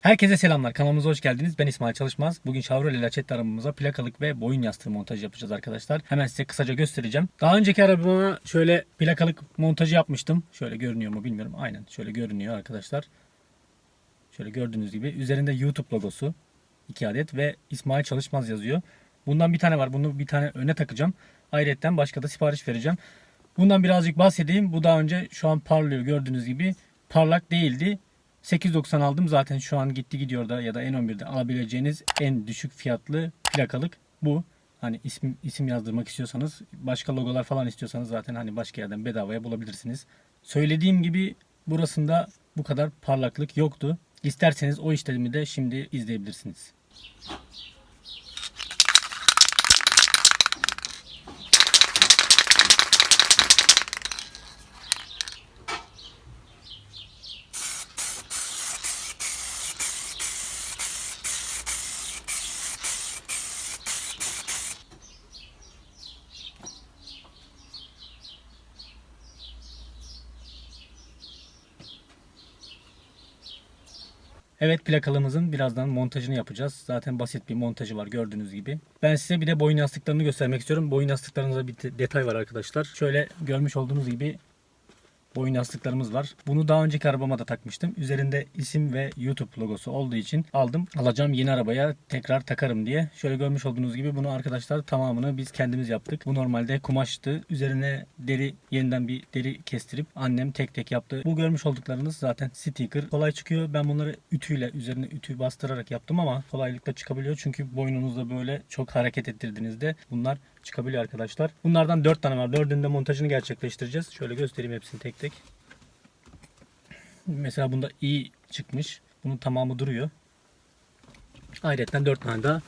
Herkese selamlar. Kanalımıza hoş geldiniz. Ben İsmail Çalışmaz. Bugün Chevrolet Lachetti arabamıza plakalık ve boyun yastığı montajı yapacağız arkadaşlar. Hemen size kısaca göstereceğim. Daha önceki arabama şöyle plakalık montajı yapmıştım. Şöyle görünüyor mu bilmiyorum. Aynen şöyle görünüyor arkadaşlar. Şöyle gördüğünüz gibi üzerinde YouTube logosu 2 adet ve İsmail Çalışmaz yazıyor. Bundan bir tane var. Bunu bir tane öne takacağım. Ayrıca başka da sipariş vereceğim. Bundan birazcık bahsedeyim. Bu daha önce şu an parlıyor gördüğünüz gibi. Parlak değildi. 8.90 aldım zaten şu an gitti gidiyor da ya da N11'de alabileceğiniz en düşük fiyatlı plakalık bu. Hani isim isim yazdırmak istiyorsanız başka logolar falan istiyorsanız zaten hani başka yerden bedavaya bulabilirsiniz. Söylediğim gibi burasında bu kadar parlaklık yoktu. İsterseniz o işlemi de şimdi izleyebilirsiniz. Evet plakalımızın birazdan montajını yapacağız. Zaten basit bir montajı var gördüğünüz gibi. Ben size bir de boyun yastıklarını göstermek istiyorum. Boyun yastıklarınızda bir de- detay var arkadaşlar. Şöyle görmüş olduğunuz gibi boyun yastıklarımız var. Bunu daha önceki arabama da takmıştım. Üzerinde isim ve YouTube logosu olduğu için aldım. Alacağım yeni arabaya tekrar takarım diye. Şöyle görmüş olduğunuz gibi bunu arkadaşlar tamamını biz kendimiz yaptık. Bu normalde kumaştı. Üzerine deri yeniden bir deri kestirip annem tek tek yaptı. Bu görmüş olduklarınız zaten sticker. Kolay çıkıyor. Ben bunları ütüyle üzerine ütü bastırarak yaptım ama kolaylıkla çıkabiliyor. Çünkü boynunuzda böyle çok hareket ettirdiğinizde bunlar çıkabiliyor arkadaşlar. Bunlardan 4 tane var. Dördünde montajını gerçekleştireceğiz. Şöyle göstereyim hepsini tek tek. Mesela bunda iyi çıkmış. Bunun tamamı duruyor. Ayrıca 4 tane daha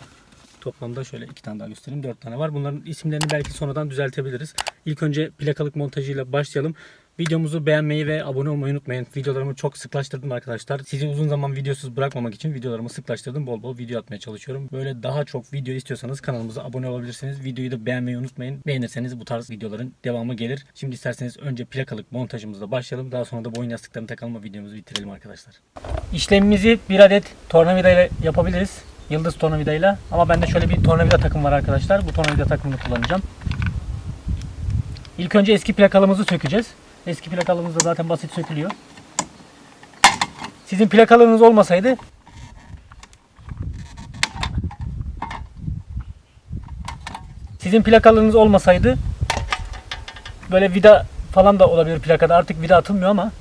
toplamda şöyle iki tane daha göstereyim. 4 tane var. Bunların isimlerini belki sonradan düzeltebiliriz. İlk önce plakalık montajıyla başlayalım. Videomuzu beğenmeyi ve abone olmayı unutmayın. Videolarımı çok sıklaştırdım arkadaşlar. Sizi uzun zaman videosuz bırakmamak için videolarımı sıklaştırdım. Bol bol video atmaya çalışıyorum. Böyle daha çok video istiyorsanız kanalımıza abone olabilirsiniz. Videoyu da beğenmeyi unutmayın. Beğenirseniz bu tarz videoların devamı gelir. Şimdi isterseniz önce plakalık montajımızla başlayalım. Daha sonra da boyun yastıklarını takalım ve videomuzu bitirelim arkadaşlar. İşlemimizi bir adet tornavida ile yapabiliriz. Yıldız tornavidayla. Ama bende şöyle bir tornavida takım var arkadaşlar. Bu tornavida takımını kullanacağım. İlk önce eski plakalımızı sökeceğiz. Eski plakalımız da zaten basit sökülüyor. Sizin plakalığınız olmasaydı Sizin plakalığınız olmasaydı böyle vida falan da olabilir plakada. Artık vida atılmıyor ama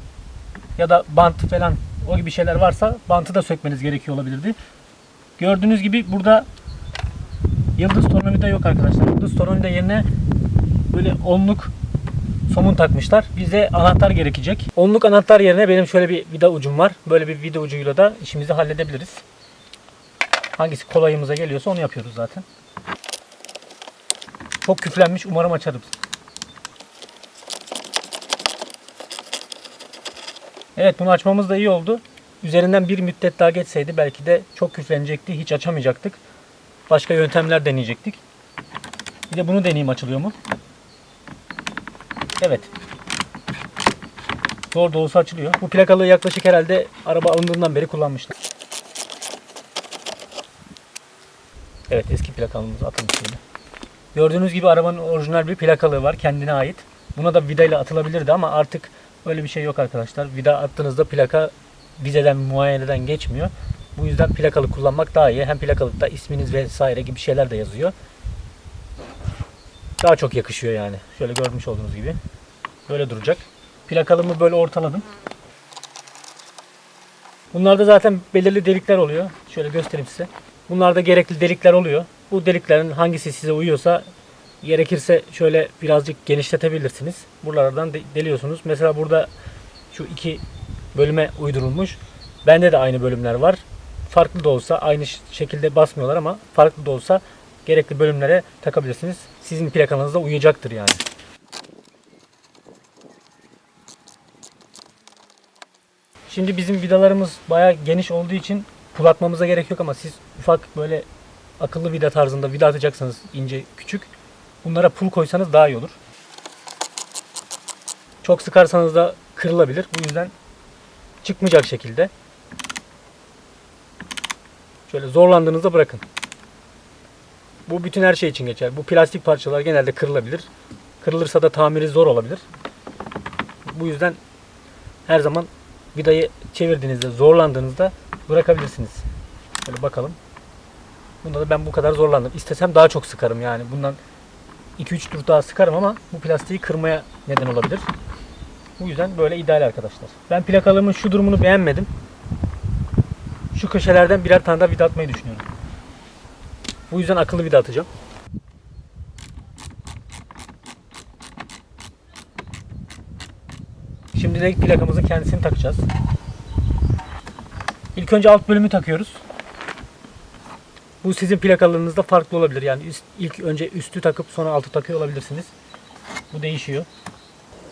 ya da bant falan o gibi şeyler varsa bantı da sökmeniz gerekiyor olabilirdi. Gördüğünüz gibi burada yıldız tornavida yok arkadaşlar. Yıldız tornavida yerine böyle onluk somun takmışlar. Bize anahtar gerekecek. Onluk anahtar yerine benim şöyle bir vida ucum var. Böyle bir vida ucuyla da işimizi halledebiliriz. Hangisi kolayımıza geliyorsa onu yapıyoruz zaten. Çok küflenmiş. Umarım açarım. Evet bunu açmamız da iyi oldu. Üzerinden bir müddet daha geçseydi belki de çok küflenecekti. Hiç açamayacaktık. Başka yöntemler deneyecektik. Bir de bunu deneyeyim açılıyor mu? Evet. Zor da açılıyor. Bu plakalı yaklaşık herhalde araba alındığından beri kullanmıştım. Evet eski plakalımızı atın şimdi. Gördüğünüz gibi arabanın orijinal bir plakalığı var kendine ait. Buna da vidayla atılabilirdi ama artık öyle bir şey yok arkadaşlar. Vida attığınızda plaka vizeden muayeneden geçmiyor. Bu yüzden plakalı kullanmak daha iyi. Hem plakalıkta isminiz vesaire gibi şeyler de yazıyor. Daha çok yakışıyor yani. Şöyle görmüş olduğunuz gibi. Böyle duracak. Plakalımı böyle ortaladım. Bunlarda zaten belirli delikler oluyor. Şöyle göstereyim size. Bunlarda gerekli delikler oluyor. Bu deliklerin hangisi size uyuyorsa gerekirse şöyle birazcık genişletebilirsiniz. Buralardan de- deliyorsunuz. Mesela burada şu iki bölüme uydurulmuş. Bende de aynı bölümler var. Farklı da olsa aynı şekilde basmıyorlar ama farklı da olsa gerekli bölümlere takabilirsiniz. Sizin plakanızda uyacaktır yani. Şimdi bizim vidalarımız bayağı geniş olduğu için pul atmamıza gerek yok ama siz ufak böyle akıllı vida tarzında vida atacaksanız ince küçük bunlara pul koysanız daha iyi olur. Çok sıkarsanız da kırılabilir. Bu yüzden çıkmayacak şekilde Şöyle zorlandığınızda bırakın. Bu bütün her şey için geçer. Bu plastik parçalar genelde kırılabilir. Kırılırsa da tamiri zor olabilir. Bu yüzden her zaman vidayı çevirdiğinizde, zorlandığınızda bırakabilirsiniz. Şöyle bakalım. Bunda da ben bu kadar zorlandım. İstesem daha çok sıkarım yani. Bundan 2-3 tur daha sıkarım ama bu plastiği kırmaya neden olabilir. Bu yüzden böyle ideal arkadaşlar. Ben plakalığımın şu durumunu beğenmedim. Şu köşelerden birer tane daha vida atmayı düşünüyorum. Bu yüzden akıllı vida atacağım. Şimdi de plakamızın kendisini takacağız. İlk önce alt bölümü takıyoruz. Bu sizin plakalığınızda farklı olabilir. Yani üst, ilk önce üstü takıp sonra altı takıyor olabilirsiniz. Bu değişiyor.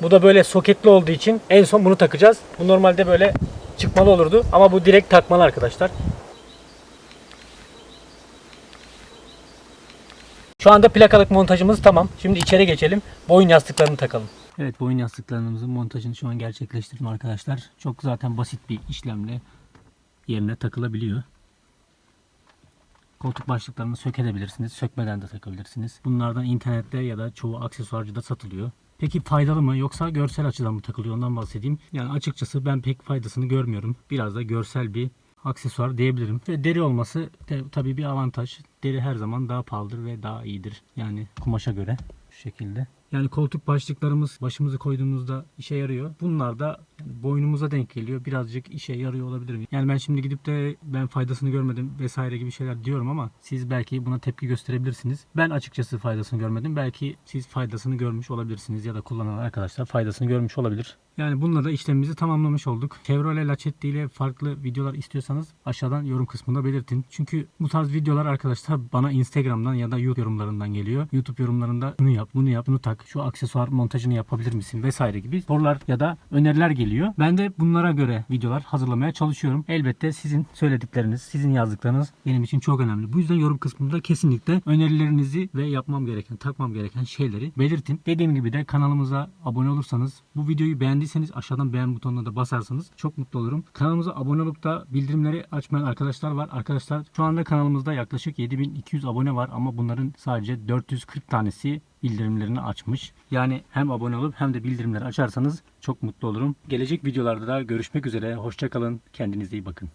Bu da böyle soketli olduğu için en son bunu takacağız. Bu normalde böyle çıkmalı olurdu ama bu direkt takmalı arkadaşlar. Şu anda plakalık montajımız tamam. Şimdi içeri geçelim. Boyun yastıklarını takalım. Evet boyun yastıklarımızın montajını şu an gerçekleştirdim arkadaşlar. Çok zaten basit bir işlemle yerine takılabiliyor. Koltuk başlıklarını sökebilirsiniz. Sökmeden de takabilirsiniz. Bunlardan internette ya da çoğu aksesuarcıda satılıyor. Peki faydalı mı yoksa görsel açıdan mı takılıyor ondan bahsedeyim. Yani açıkçası ben pek faydasını görmüyorum. Biraz da görsel bir aksesuar diyebilirim. Ve deri olması de, tabii bir avantaj. Deri her zaman daha pahalıdır ve daha iyidir. Yani kumaşa göre şu şekilde. Yani koltuk başlıklarımız başımızı koyduğumuzda işe yarıyor. Bunlar da yani boynumuza denk geliyor. Birazcık işe yarıyor olabilir. Yani ben şimdi gidip de ben faydasını görmedim vesaire gibi şeyler diyorum ama siz belki buna tepki gösterebilirsiniz. Ben açıkçası faydasını görmedim. Belki siz faydasını görmüş olabilirsiniz ya da kullanan arkadaşlar faydasını görmüş olabilir. Yani bununla da işlemimizi tamamlamış olduk. Chevrolet Lacetti ile farklı videolar istiyorsanız aşağıdan yorum kısmında belirtin. Çünkü bu tarz videolar arkadaşlar bana Instagram'dan ya da YouTube yorumlarından geliyor. YouTube yorumlarında bunu yap, bunu yap, bunu tak, şu aksesuar montajını yapabilir misin vesaire gibi sorular ya da öneriler geliyor. Ben de bunlara göre videolar hazırlamaya çalışıyorum. Elbette sizin söyledikleriniz, sizin yazdıklarınız benim için çok önemli. Bu yüzden yorum kısmında kesinlikle önerilerinizi ve yapmam gereken, takmam gereken şeyleri belirtin. Dediğim gibi de kanalımıza abone olursanız, bu videoyu beğendiyseniz aşağıdan beğen butonuna da basarsanız çok mutlu olurum. Kanalımıza abone olup da bildirimleri açmayan arkadaşlar var. Arkadaşlar şu anda kanalımızda yaklaşık 7200 abone var ama bunların sadece 440 tanesi bildirimlerini açmış. Yani hem abone olup hem de bildirimleri açarsanız çok mutlu olurum. Gelecek videolarda da görüşmek üzere. Hoşçakalın. Kendinize iyi bakın.